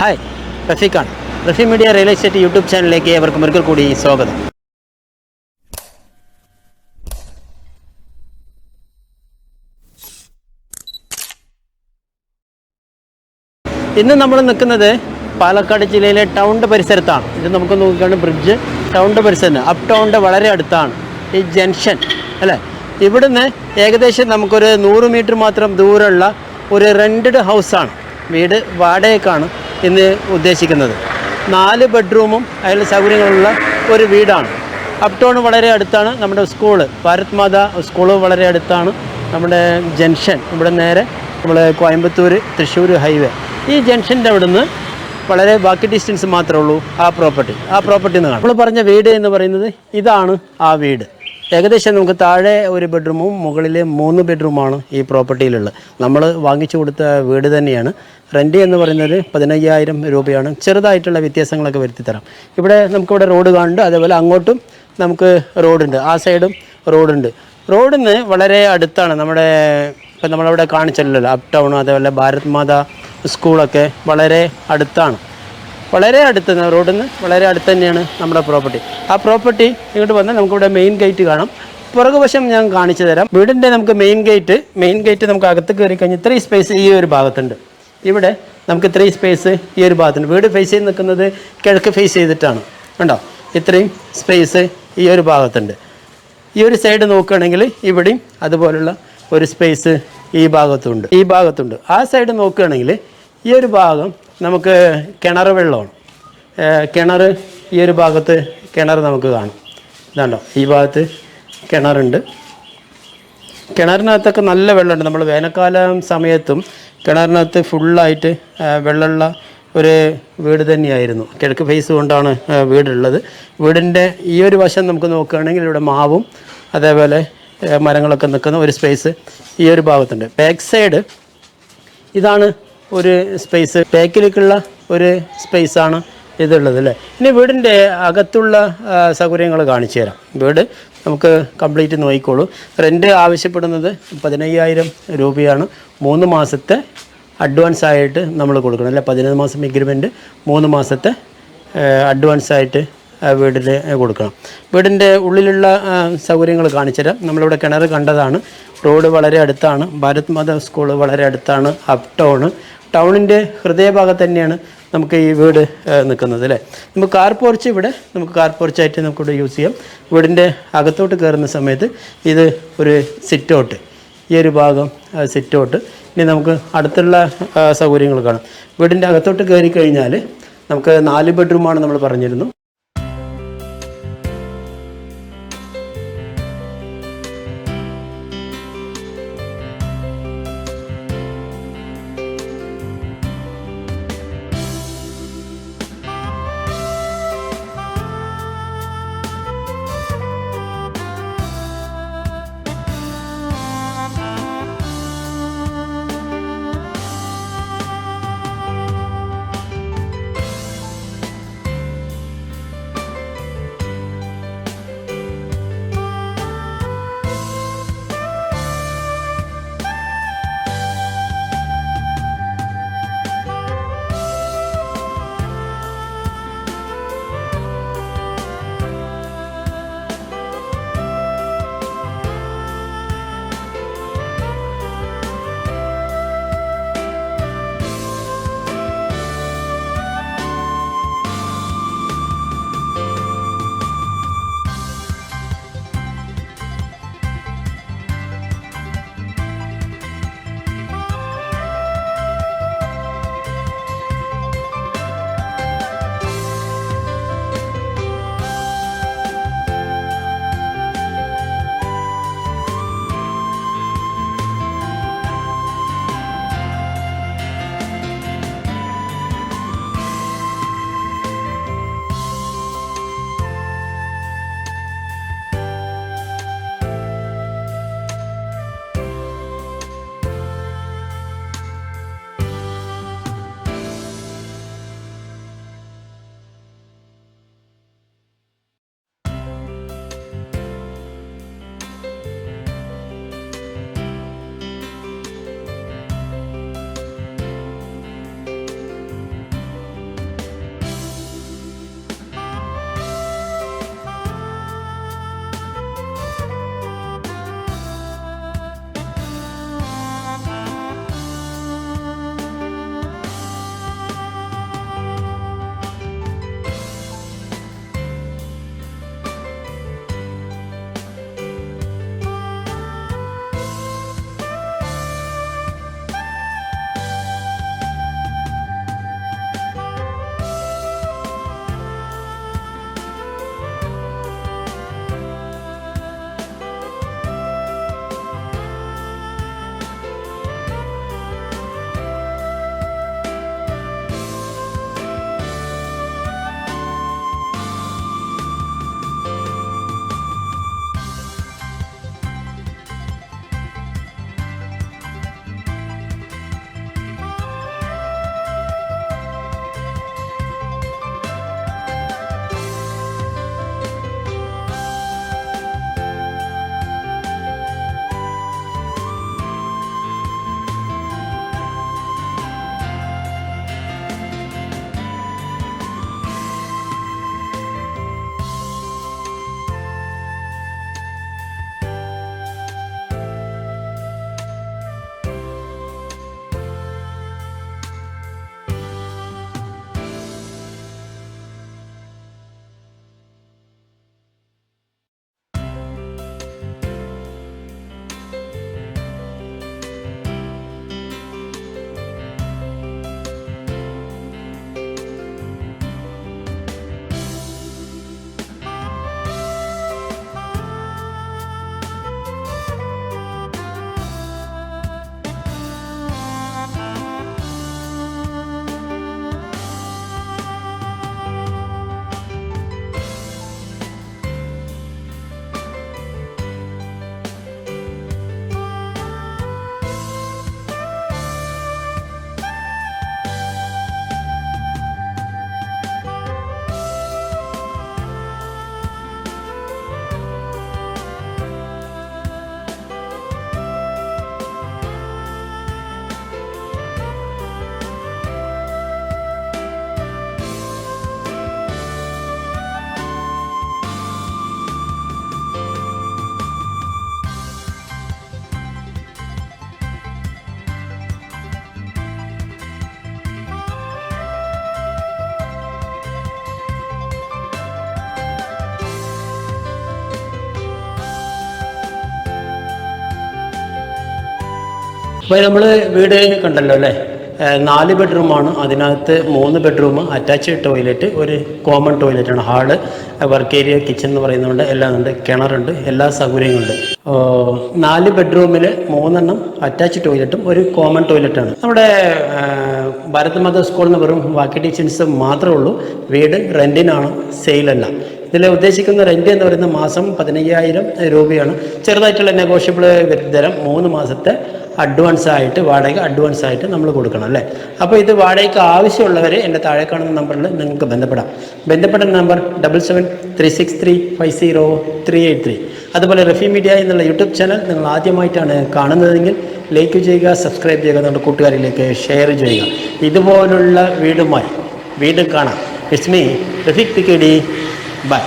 Hi റഫീഖാണ്. Rafi media real estate YouTube ചാനലിലേക്ക് ഏവർക്കും ഒരിക്കൽ കൂടി സ്വാഗതം. ഇന്ന് നമ്മൾ നിൽക്കുന്നത് പാലക്കാട് ജില്ലയിലെ ടൗണിന്റെ പരിസരത്താണ്. ഇത് നമുക്ക് നോക്കുകയാണ് ബ്രിഡ്ജ് ടൗണിന്റെ പരിസരത്ത് അപ് ടൗണിന്റെ വളരെ അടുത്താണ് ഈ ജംഗ്ഷൻ അല്ലേ? ഇവിടുന്ന് ഏകദേശം നമുക്കൊരു നൂറ് മീറ്റർ മാത്രം ദൂരമുള്ള ഒരു റെന്റഡ് ഹൗസാണ് വീട് വാടകയ്ക്കാണ്. ഇന്ന് ഉദ്ദേശിക്കുന്നത്. നാല് ബെഡ്റൂമും അതിൽ സൗകര്യങ്ങളുള്ള ഒരു വീടാണ്. അപ് ടൗൺ വളരെ അടുത്താണ് നമ്മുടെ സ്കൂൾ. ഭാരത് മാതാ സ്കൂൾ വളരെ അടുത്താണ് നമ്മുടെ ജംഗ്ഷൻ. ഇവിടെ നേരെ നമ്മൾ കോയമ്പത്തൂർ തൃശ്ശൂർ ഹൈവേ. ഈ ജംഗ്ഷന്റെ അവിടുന്ന് വളരെ ബാക്കി ഡിസ്റ്റൻസ് മാത്രമേ ഉള്ളൂ ആ പ്രോപ്പർട്ടി. ആ പ്രോപ്പർട്ടി എന്ന് കാണാം. നമ്മൾ പറഞ്ഞ വീട് എന്ന് പറയുന്നത് ഇതാണ് ആ വീട്. ഏകദേശം നമുക്ക് താഴെ ഒരു ബെഡ്റൂമും മുകളിൽ മൂന്ന് ബെഡ്റൂമാണ് ഈ പ്രോപ്പർട്ടിയിലുള്ളത്. നമ്മൾ വാങ്ങിച്ചു കൊടുത്ത വീട് തന്നെയാണ്. റെന്റ് എന്ന് പറയുന്നത് പതിനയ്യായിരം രൂപയാണ്. ചെറുതായിട്ടുള്ള വ്യത്യാസങ്ങളൊക്കെ വരുത്തി തരാം ഇവിടെ നമുക്കിവിടെ റോഡ് കാണുന്നുണ്ട്. അതേപോലെ അങ്ങോട്ടും നമുക്ക് റോഡുണ്ട്. ആ സൈഡും റോഡുണ്ട്. റോഡിന് വളരെ അടുത്താണ് നമ്മുടെ ഇപ്പം നമ്മളവിടെ കാണിച്ചല്ലോ അപ് ടൗൺ അതേപോലെ ഭാരത് മാതാ സ്കൂളൊക്കെ വളരെ അടുത്താണ്. വളരെ അടുത്ത് റോഡിൽ നിന്ന് വളരെ അടുത്ത് തന്നെയാണ് നമ്മുടെ പ്രോപ്പർട്ടി ആ പ്രോപ്പർട്ടി ഇങ്ങോട്ട് വന്നാൽ നമുക്കിവിടെ മെയിൻ ഗേറ്റ് കാണാം. പുറകുവശം ഞാൻ കാണിച്ചു തരാം. വീടിന്റെ നമുക്ക് മെയിൻ ഗേറ്റ് മെയിൻ ഗേറ്റ് നമുക്ക് അകത്ത് കയറി കഴിഞ്ഞ് ഇത്രയും സ്പേസ് ഈ ഒരു ഭാഗത്തുണ്ട്. ഇവിടെ നമുക്ക് ഇത്രയും സ്പേസ് ഈ ഒരു ഭാഗത്തുണ്ട്. വീട് ഫേസ് ചെയ്ത് നിൽക്കുന്നത് കിഴക്ക് ഫേസ് ചെയ്തിട്ടാണ്. കണ്ടോ? ഇത്രയും സ്പേസ് ഈ ഒരു ഭാഗത്തുണ്ട്. ഈ ഒരു സൈഡ് നോക്കുകയാണെങ്കിൽ ഇവിടെയും അതുപോലുള്ള ഒരു സ്പേസ് ഈ ഭാഗത്തുണ്ട്. ഈ ഭാഗത്തുണ്ട്. ആ സൈഡ് നോക്കുകയാണെങ്കിൽ ഈ ഒരു ഭാഗം നമുക്ക് കിണർ വെള്ളമാണ്. കിണർ ഈ ഒരു ഭാഗത്ത് കിണർ നമുക്ക് കാണും. ഇതാണ്ടോ ഈ ഭാഗത്ത് കിണറുണ്ട്. കിണറിനകത്തൊക്കെ നല്ല വെള്ളമുണ്ട്. നമ്മൾ വേനൽക്കാലം സമയത്തും കിണറിനകത്ത് ഫുള്ളായിട്ട് വെള്ളമുള്ള ഒരു വീട് തന്നെയായിരുന്നു. കിഴക്ക് ഫേസ് കൊണ്ടാണ് വീടുള്ളത്. വീടിന്റെ ഈ ഒരു വശം നമുക്ക് നോക്കുകയാണെങ്കിൽ ഇവിടെ മാവും അതേപോലെ മരങ്ങളൊക്കെ നിൽക്കുന്ന ഒരു സ്പേസ് ഈ ഒരു ഭാഗത്തുണ്ട്. ബാക്ക് സൈഡ് ഇതാണ് ഒരു സ്പേസ് ബാക്കിലേക്കുള്ള ഒരു സ്പേസാണ് ഇതുള്ളത് അല്ലേ? ഇനി വീടിന്റെ അകത്തുള്ള സൗകര്യങ്ങൾ കാണിച്ചു തരാം. വീട് നമുക്ക് കംപ്ലീറ്റ് നോക്കിക്കോളൂ. റെന്റ് ആവശ്യപ്പെടുന്നത് പതിനയ്യായിരം രൂപയാണ്. മൂന്ന് മാസത്തെ അഡ്വാൻസ് ആയിട്ട് നമ്മൾ കൊടുക്കണം അല്ലേ? പതിനൊന്ന് മാസം എഗ്രിമെന്റ് മൂന്ന് മാസത്തെ അഡ്വാൻസ് ആയിട്ട് വീടിൽ കൊടുക്കണം. വീടിന്റെ ഉള്ളിലുള്ള സൗകര്യങ്ങൾ കാണിച്ചു തരാം. നമ്മളിവിടെ കിണർ കണ്ടതാണ്. റോഡ് വളരെ അടുത്താണ്. ഭാരത് മാതാ സ്കൂൾ വളരെ അടുത്താണ്. അപ് ടൗണ് ടൗണിന്റെ ഹൃദയഭാഗത്ത് തന്നെയാണ് നമുക്ക് ഈ വീട് നിൽക്കുന്നത് അല്ലേ? നമുക്ക് കാർ പോർച്ച് ഇവിടെ നമുക്ക് കാർ പോർച്ചായിട്ട് നമുക്കിവിടെ യൂസ് ചെയ്യാം. വീടിന്റെ അകത്തോട്ട് കയറുന്ന സമയത്ത് ഇത് ഒരു സിറ്റ് ഔട്ട് ഈ ഒരു ഭാഗം സിറ്റ് ഔട്ട് ഇനി നമുക്ക് അടുത്തുള്ള സൗകര്യങ്ങൾ കാണാം. വീടിന്റെ അകത്തോട്ട് കയറി കഴിഞ്ഞാൽ നമുക്ക് നാല് ബെഡ്റൂമാണ് നമ്മൾ പറഞ്ഞിരുന്നു. അപ്പോൾ നമ്മൾ വീട് കണ്ടല്ലോ അല്ലേ? നാല് ബെഡ്റൂമാണ്. അതിനകത്ത് മൂന്ന് ബെഡ്റൂം അറ്റാച്ച്ഡ് ടോയ്ലറ്റ് ഒരു കോമൺ ടോയ്ലറ്റാണ്. ഹാൾ വർക്ക് ഏരിയ കിച്ചൺ എന്ന് പറയുന്നുണ്ട് എല്ലാം ഉണ്ട്. കിണറുണ്ട്. എല്ലാ സൗകര്യങ്ങളുണ്ട് നാല് ബെഡ്റൂമിൽ മൂന്നെണ്ണം അറ്റാച്ച്ഡ് ടോയ്ലറ്റും ഒരു കോമൺ ടോയ്ലറ്റാണ്. നമ്മുടെ ഭാരത് മാത സ്കൂളിൽ നിന്ന് വെറും ബാക്കി ടീച്ചേഴ്സ് മാത്രമേ ഉള്ളൂ. വീട് റെന്റിനാണ് സെയിലല്ല. ഇതിൽ ഉദ്ദേശിക്കുന്ന റെന്റ് എന്ന് പറയുന്നത് മാസം പതിനയ്യായിരം രൂപയാണ്. ചെറുതായിട്ടുള്ള നെഗോഷ്യബിൾ തരം മൂന്ന് മാസത്തെ അഡ്വാൻസ് ആയിട്ട് വാടക അഡ്വാൻസ് ആയിട്ട് നമ്മൾ കൊടുക്കണം അല്ലേ? അപ്പോൾ ഇത് വാടകയ്ക്ക് ആവശ്യമുള്ളവർ എന്റെ താഴെ കാണുന്ന നമ്പറിൽ നിങ്ങൾക്ക് ബന്ധപ്പെടാം. ബന്ധപ്പെടുന്ന number double seven three six three five zero three eight three അതുപോലെ റഫി മീഡിയ എന്നുള്ള യൂട്യൂബ് ചാനൽ നിങ്ങൾ ആദ്യമായിട്ടാണ് കാണുന്നതെങ്കിൽ ലൈക്ക് ചെയ്യുക സബ്സ്ക്രൈബ് ചെയ്യുക നമ്മുടെ കൂട്ടുകാരിലേക്ക് ഷെയർ ചെയ്യുക. ഇതുപോലുള്ള വീടുമായി വീണ്ടും കാണാം. It's me Rafeeq P K D bye